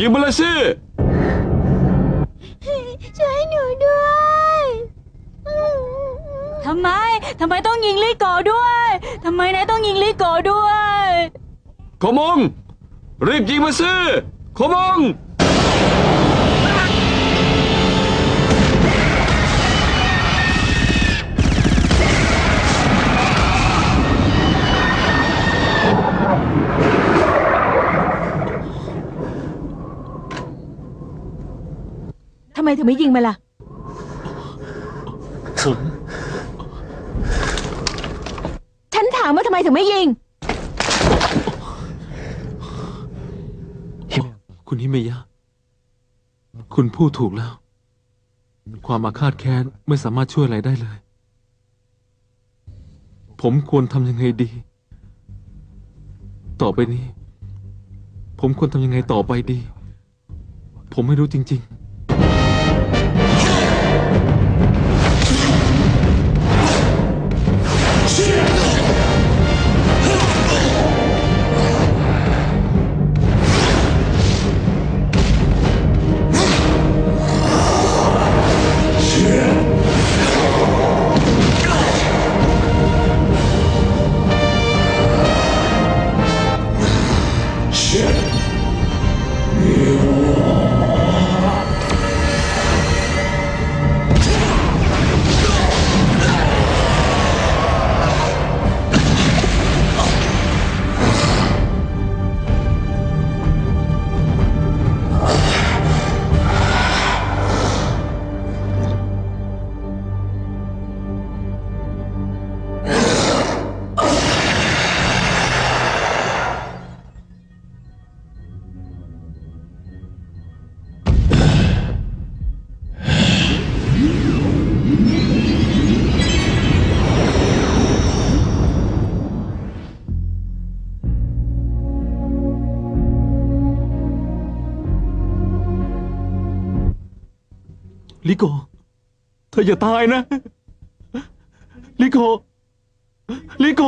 มงยิงมาเลยสิ ช่วยหนูด้วยทำไม ทำไมต้องยิงลิโกะด้วยทำไมนายต้องยิงลิโกะด้วยขอมงรีบยิงมาสิขอมง มถึงไม่ยิงมันล่ะฉันถามว่าทำไมถึงไม่ยิง คุณฮิเมยะ คุณพูดถูกแล้ว ความอาฆาตแค้นไม่สามารถช่วยอะไรได้เลย ผมควรทำยังไงดี ต่อไปนี้ ผมควรทำยังไงต่อไปดี ผมไม่รู้จริง ๆ โก เธออย่าตายนะ ลิโก ลิโก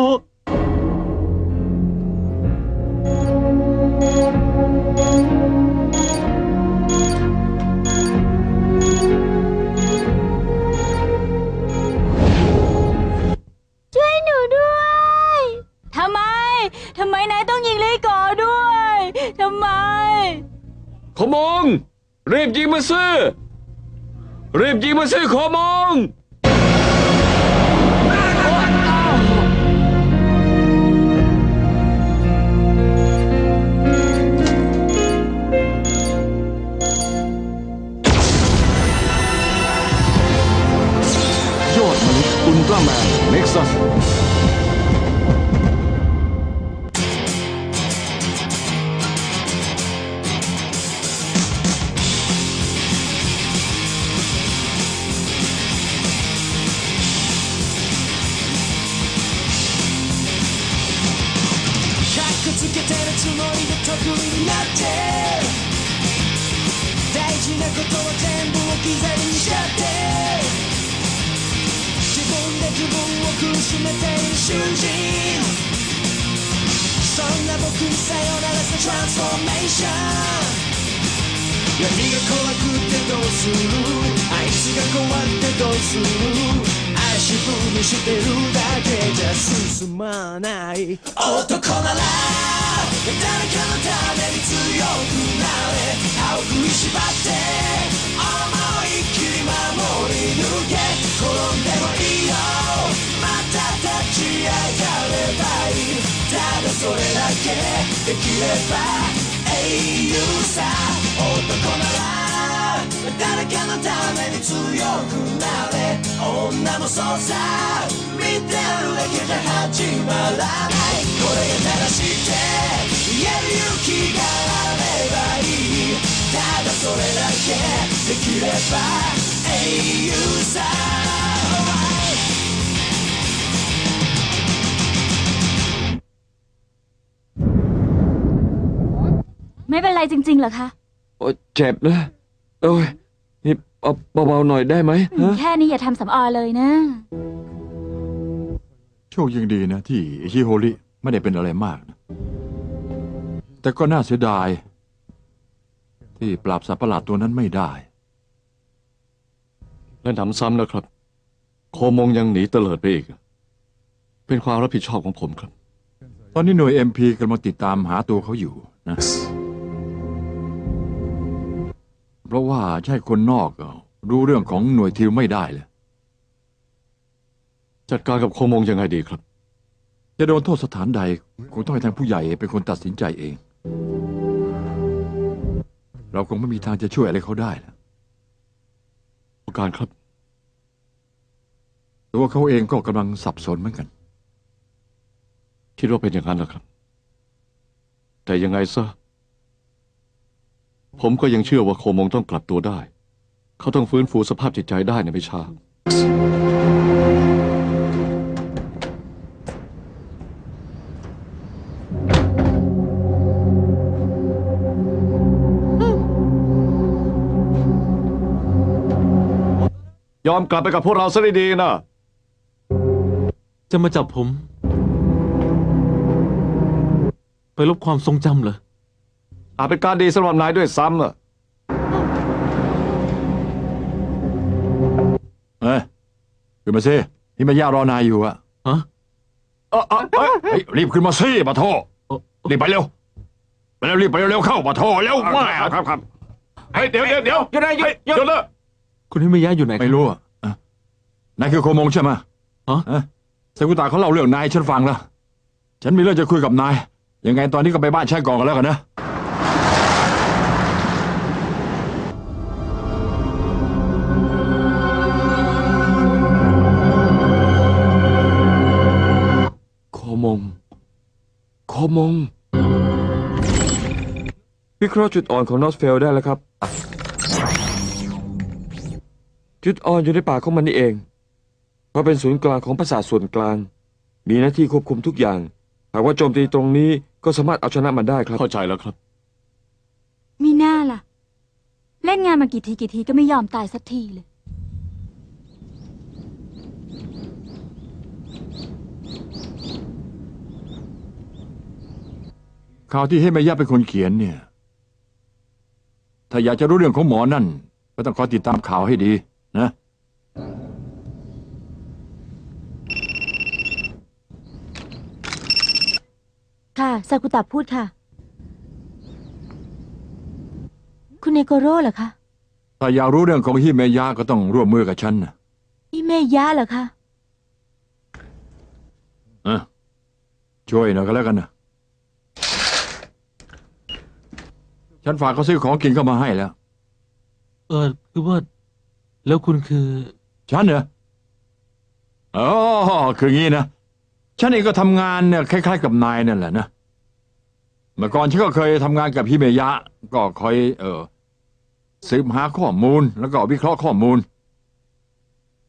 รีบยิ き去りにしちゃって。自分で自分を苦しめている囚人。そんな僕にさよならさトランスフォーメーション闇が怖くてどうする？あいつが怖ってどうする？足踏みしてるだけじゃ進まない。男なら誰かのために強くなれ。歯を食いしばってれば英雄さ男なら誰かのために強くなれ女もそうさ見てるだけじゃ始まらないこれが正しいって言える勇気があればいいただそれだけできれば英雄さ ไม่เป็นไรจริงๆเหรอคะโอ้ยเจ็บนะโอ้ยนี่เอาเบาๆหน่อยได้ไหมฮะแค่นี้อย่าทำสำออยเลยนะ โชคยังดีนะ ที่ฮิโฮริไม่ได้เป็นอะไรมากนะแต่ก็น่าเสียดาย ที่ปราบสัตว์ประหลาดตัวนั้นไม่ได้ และหนำซ้ำนะครับ โคมงยังหนีเตลิดไปอีก เป็นความรับผิดชอบของผมครับ ตอนนี้หน่วย MP กำลังติดตามหาตัวเขาอยู่นะ เพราะว่าใช่คนนอกรู้เรื่องของหน่วยทิวไม่ได้เลยจัดการกับโคมงยังไงดีครับ จะโดนโทษสถานใดคงต้องให้ทางผู้ใหญ่เป็นคนตัดสินใจเอง เราคงไม่มีทางจะช่วยอะไรเขาได้แล้วผู้การครับ ตัวเขาเองก็กำลังสับสนเหมือนกัน คิดว่าเป็นอย่างนั้นเหรอครับ แต่ยังไงซะ ผมก็ยังเชื่อว่าโคมงต้องกลับตัวได้ เขาต้องฟื้นฟูสภาพจิตใจได้ในไม่ช้า ยอมกลับไปกับพวกเราซะดีๆนะ จะมาจับผม ไปลบความทรงจำเหรอ อาจเป็นการดีสำหรับนายด้วยซ้ำอะเอ้ยขึ้นมาสิที่แม่ย่ารอนายอยู่อะฮะเอ้อเอ้อเอ้ยเฮ้ยรีบขึ้นมาสิปะโทรีบไปเร็วไปเร็วรีบไปเร็วๆเข้าปะโทเร็วมาครับครับครับเฮ้ยเดี๋ยวเดี๋ยวเดี๋ยวหยุดนะหยุดหยุด เลย คุณให้ไม่ย้ายอยู่ไหนครับ ไม่รู้อะอะนายคือโคมงใช่ไหมฮะ ฮะเซกุตาเขาเล่าเรื่องนายให้ฉันฟังแล้ว ฉันมีเรื่องจะคุยกับนาย ยังไงตอนนี้ก็ไปบ้านชายกองกันแล้วกันนะ โคมงวิเคราะห์จุดอ่อนของนอสเฟลได้แล้วครับ จุดอ่อนอยู่ในปากของมันนี่เองเพราะเป็นศูนย์กลางของประสาทส่วนกลาง มีหน้าที่ควบคุมทุกอย่าง หากว่าโจมตีตรงนี้ก็สามารถเอาชนะมันได้ครับ เข้าใจแล้วครับ มีหน้าล่ะ เล่นงานมากี่ทีกี่ทีก็ไม่ยอมตายสักทีเลย ข่าวที่ให้แม่ย่าเป็นคนเขียนเนี่ย ถ้าอยากจะรู้เรื่องของหมอนั่น ก็ต้องคอยติดตามข่าวให้ดีนะค่ะซากุตะพูดค่ะ คุณเนโกโร่เหรอคะถ้าอยากรู้เรื่องของฮิเมยะก็ต้องร่วมมือกับฉันนะพี่เมย่าเหรอคะ อะช่วยหน่อยก็แล้วกันนะ ฉันฝากเขาซื้อของกินเข้ามาให้แล้ว เออคือว่า แล้วคุณคือ ฉันเหรออ๋อคืองี้นะ ฉันเองก็ทำงานเนี่ยคล้าย ๆ กับนายนั่นแหละนะ เมื่อก่อนฉันก็เคยทำงานกับพี่เมยะ ก็คอยเออสืบหาข้อมูลแล้วก็วิเคราะห์ข้อมูล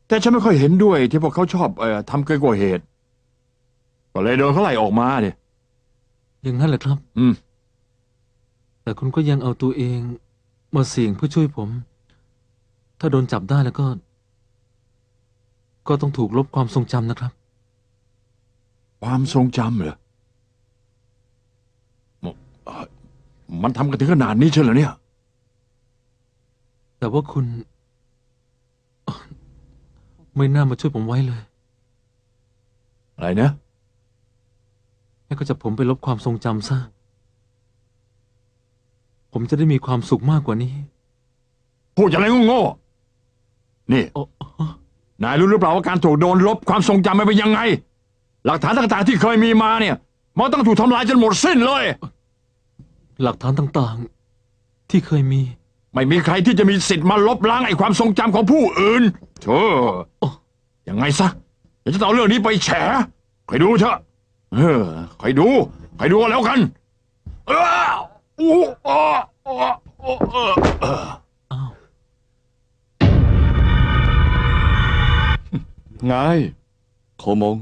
แต่ฉันไม่ค่อยเห็นด้วยที่พวกเขาชอบเอ่อทำเกินกว่าเหตุ ก็เลยโดนเขาไล่ออกมาเนี่ยอย่างนั้นเหรอครับ อืม แต่คุณก็ยังเอาตัวเองมาเสี่ยงเพื่อช่วยผม ถ้าโดนจับได้แล้วก็ ก็ต้องถูกลบความทรงจำนะครับ ความทรงจำเหรอมเอ่อมันทำกันถึงขนาดนี้เชียวเหรอเนี่ย แต่ว่าคุณไม่น่ามาช่วยผมไว้เลย อะไรนะ ให้เขาจับผมไปลบความทรงจำซะ ผมจะได้มีความสุขมากกว่านี้ พูดอะไรโง่ๆนี่ โอ้นายรู้หรือเปล่าว่าการถูกโดนลบความทรงจำมันเป็นยังไง หลักฐานต่างๆที่เคยมีมาเนี่ย มันต้องถูกทำลายจนหมดสิ้นเลย หลักฐานต่างๆ ที่เคยมี ไม่มีใครที่จะมีสิทธิ์มาลบล้างไอ้ความทรงจำของผู้อื่นเธอโอ้ยังไงซะเดี๋ยวจะเอาเรื่องนี้ไปแฉคอยดูเถอะเออคอยดูคอยดูกันแล้วกัน เออ อู้อ้ออ้ออ้อเออเอออ้าวไงโคมง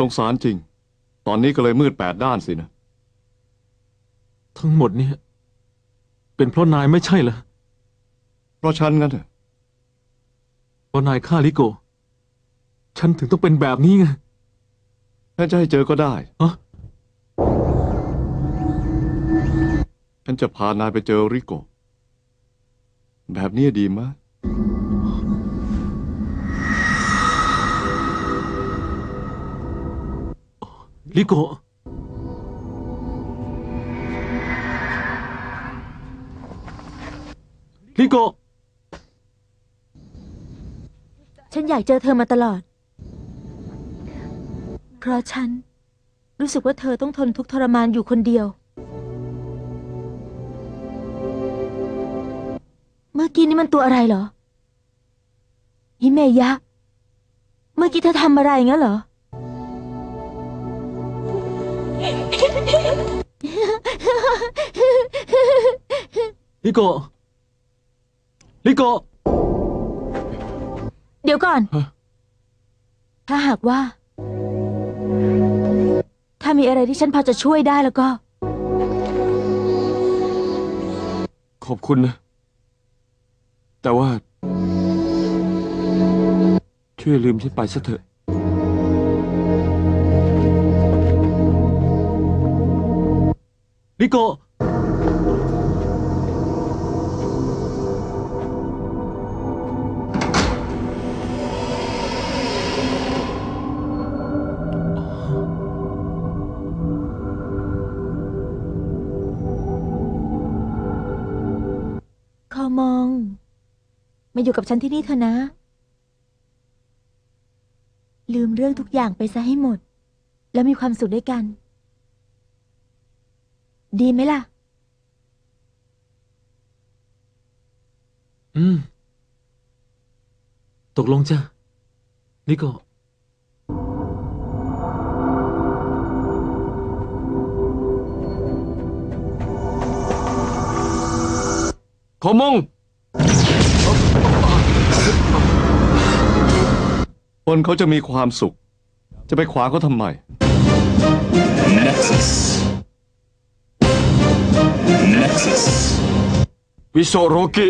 สงสารจริง ตอนนี้ก็เลยมืดแปดด้านสินะ ทั้งหมดเนี่ย เป็นเพราะนายไม่ใช่เหรอ เพราะฉันงั้นเถอะเพราะนายฆ่าลิโก ฉันถึงต้องเป็นแบบนี้ไงฉันจะให้เจอก็ได้ ฮะ ฉันจะพานายไปเจอริโก แบบนี้ดีมะ ลิโกลิโกฉันอยากเจอเธอมาตลอด เพราะฉัน รู้สึกว่าเธอต้องทนทุกข์ทรมานอยู่คนเดียว เมื่อกี้นี่มันตัวอะไรเหรอฮิเมยะ เมื่อกี้เธอทำอะไรงั้นเหรอ ลิโกลิโกเดี๋ยวก่อน ฮะ ถ้าหากว่า ถ้ามีอะไรที่ฉันพอจะช่วยได้แล้วก็ ขอบคุณนะ แต่ว่า ช่วยลืมฉันไปซะเถอะ ลิโกขอมอง มาอยู่กับฉันที่นี่เถอะนะ ลืมเรื่องทุกอย่างไปซะให้หมด แล้วมีความสุขด้วยกัน ดีไหมล่ะ อืม ตกลงจ้ะลิโกขอมงคนเขาจะมีความสุข จะไปขวางเขาทำไม Nexus. Nexus. วิโซโรกิ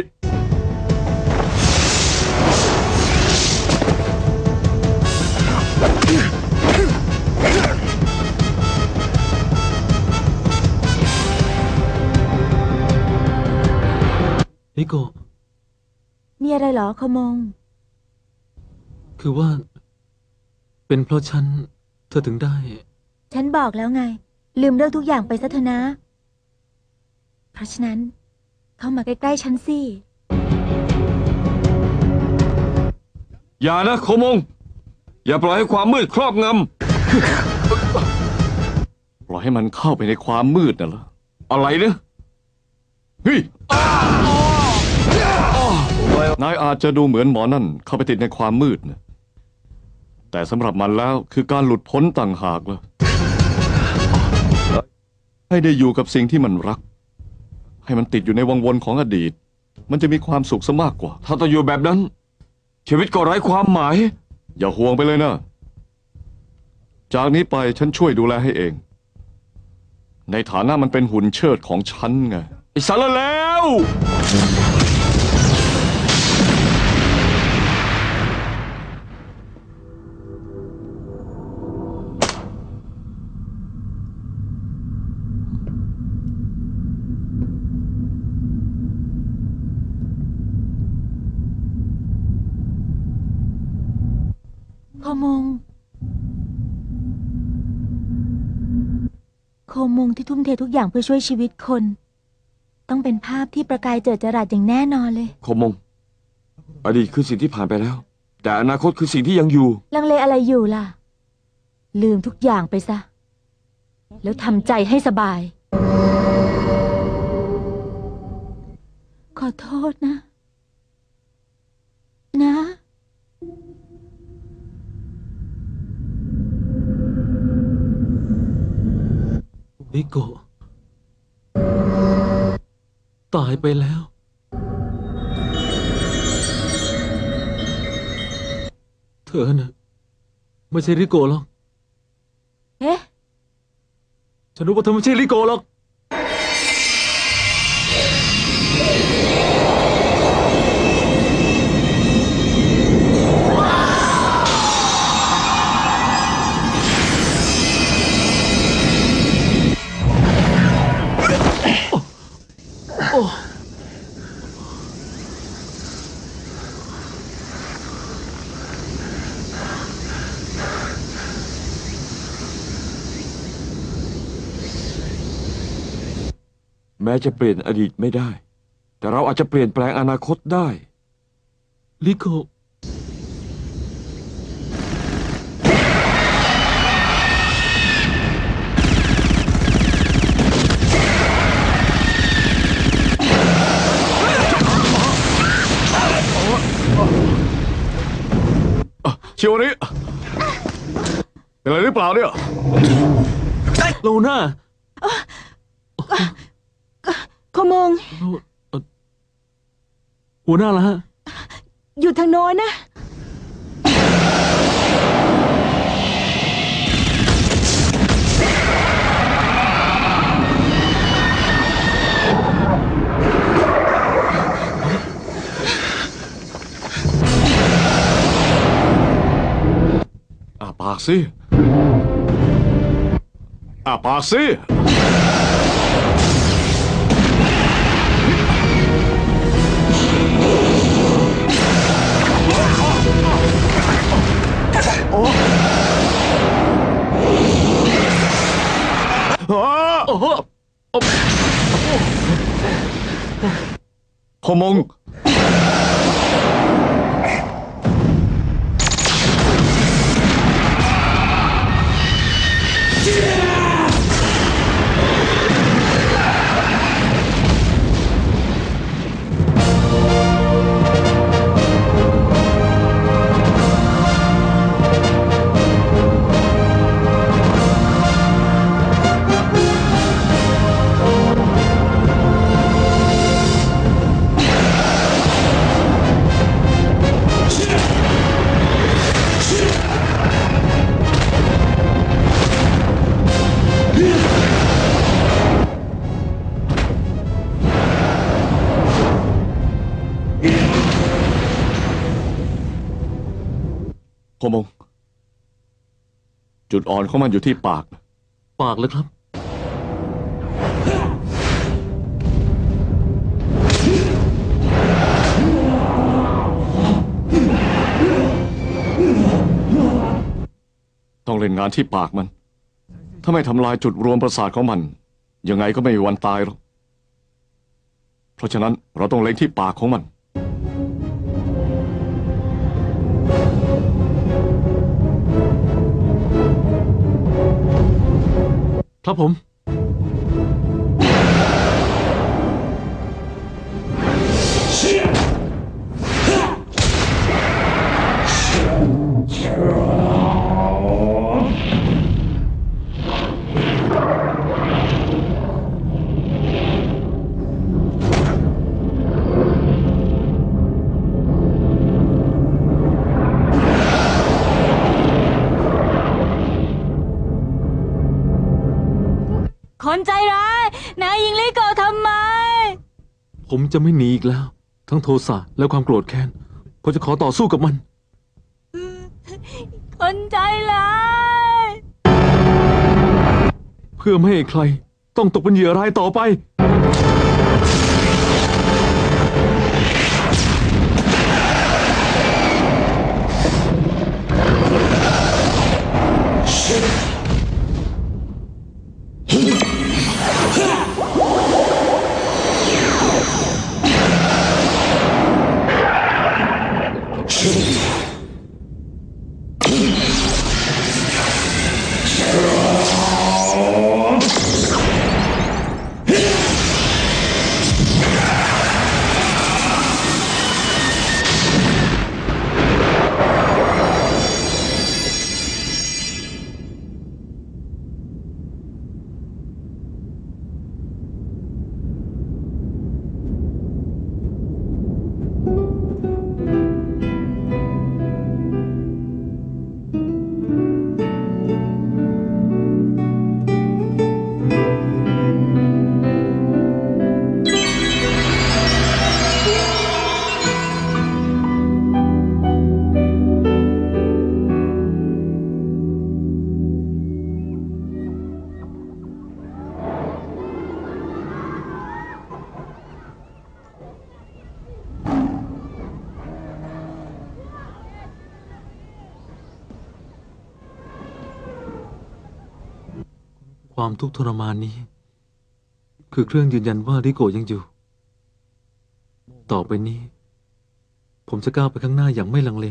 ลิโก มีอะไรเหรอขอมองคือว่า เป็นเพราะฉัน เธอถึงได้ ฉันบอกแล้วไง ลืมเรื่องทุกอย่างไปซะเถอะนะ เพราะฉะนั้น เข้ามาใกล้ๆฉันสิ อย่านะขอมง อย่าปล่อยให้ความมืดครอบงำ ปล่อยให้มันเข้าไปในความมืดน่ะเหรอ อะไรนะเฮ้ยนายอาจจะดูเหมือนหมอนั่นเข้าไปติดในความมืดนะแต่สำหรับมันแล้วคือการหลุดพ้นต่างหากล่ะให้ได้อยู่กับสิ่งที่มันรัก ให้มันติดอยู่ในวังวนของอดีต มันจะมีความสุขซะมากกว่า ถ้าต้องอยู่แบบนั้น ชีวิตก็ไร้ความหมาย อย่าห่วงไปเลยนะ จากนี้ไปฉันช่วยดูแลให้เอง ในฐานะมันเป็นหุ่นเชิดของฉันไงไอ้สารแล้ว มง โคมงที่ทุ่มเททุกอย่างเพื่อช่วยชีวิตคน ต้องเป็นภาพที่ประกายเจิดจรัสอย่างแน่นอนเลยขอมง อดีตคือสิ่งที่ผ่านไปแล้ว แต่อนาคตคือสิ่งที่ยังอยู่ ลังเลอะไรอยู่ล่ะ ลืมทุกอย่างไปซะ แล้วทำใจให้สบาย ขอโทษนะนะ ริโกะตายไปแล้ว เธอน่ะไม่ใช่ริโกะหรอก เอ๊ะ ฉันรู้ว่าเธอไม่ใช่ริโกะหรอก แม้จะเปลี่ยนอดีตไม่ได้ แต่เราอาจจะเปลี่ยนแปลงอนาคตได้ ลิโกเชียวนี้เป็นอะไรหรือเปล่าเนี่ยโลน่า ขโมงโลเอ่อหัวหน้าละฮะ อยู่ทางโน้นนะ อ่าปากสิอ่าปากสิ พอ มงพอมง จุดอ่อนของมันอยู่ที่ปาก ปากเลยครับ ต้องเล่นงานที่ปากมัน ถ้าไม่ทำลายจุดรวมประสาทของมัน ยังไงก็ไม่มีวันตายหรอก เพราะฉะนั้นเราต้องเล็งที่ปากของมัน ครับผม จะไม่หนีอีกแล้ว ทั้งโทสะและความโกรธแค้นผมจะขอต่อสู้กับมัน คนใจร้ายเพื่อไม่ให้ใคร ต้องตกเป็นเหยื่อรายต่อไป ความทุกข์ทรมานนี้ คือเครื่องยืนยันว่าริโกยังอยู่ ต่อไปนี้ ผมจะก้าวไปข้างหน้าอย่างไม่ลังเล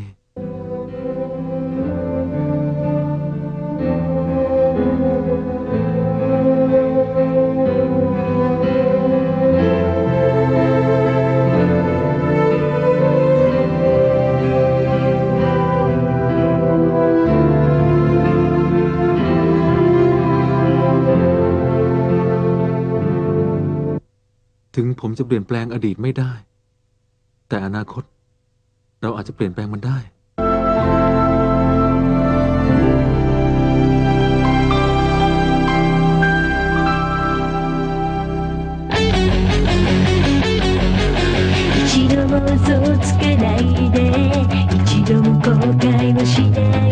ผมจะเปลี่ยนแปลงอดีตไม่ได้ แต่อนาคต เราอาจจะเปลี่ยนแปลงมันได้ 一度も嘘をつかないで一度も後悔をしない